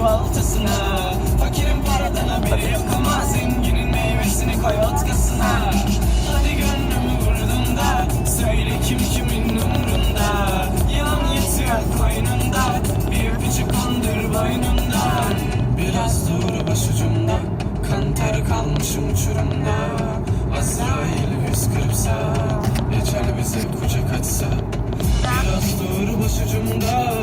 baltasına Fakirin paradan haberi yok ama zenginin meyvesini koy otkasına Hadi gönlümü vurdun da söyle kim kimin umrunda. Yılan yatıyor koynunda bir öpücük kondur boynundan Biraz doğru başucumda kantar kalmışım uçurumda. Azrail yüz kırpsa Ecel bize kucak açsa. Biraz doğru başucumda.